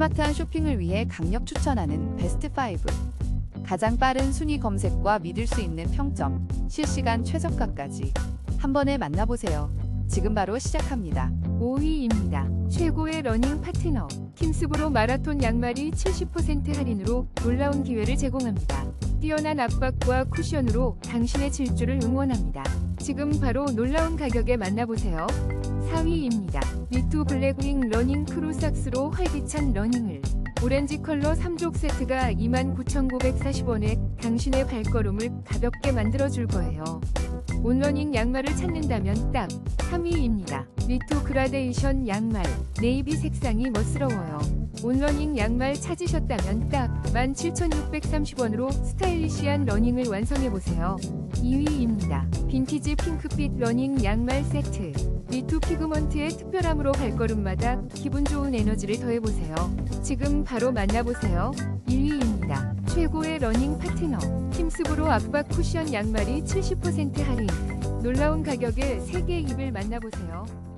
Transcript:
스마트한 쇼핑을 위해 강력 추천하는 베스트 5. 가장 빠른 순위 검색과 믿을 수 있는 평점, 실시간 최저가까지 한 번에 만나보세요. 지금 바로 시작합니다. 5위입니다. 최고의 러닝 파트너. 킴스브로 마라톤 양말이 70% 할인으로 놀라운 기회를 제공합니다. 뛰어난 압박과 쿠션으로 당신의 질주를 응원합니다. 지금 바로 놀라운 가격에 만나보세요. 4위입니다. 블랙윙 러닝 크루삭스로 활기찬 러닝을. 오렌지 컬러 3족 세트가 29,940원에 당신의 발걸음을 가볍게 만들어줄 거예요. 온러닝 양말을 찾는다면 딱 3위입니다. 리투 그라데이션 양말 네이비 색상이 멋스러워요. 온러닝 양말 찾으셨다면 딱 17,630원으로 스타일리시한 러닝을 완성해보세요. 2위입니다. 빈티지 핑크빛 러닝 양말 세트 리투 피그먼트의 특별함으로 발걸음마다 기분 좋은 에너지를 더해보세요. 지금 바로 만나보세요. 1위입니다. 최고의 러닝 파트너 힘스브로 압박 쿠션 양말이 70% 할인 놀라운 가격에 세계 입을 만나보세요.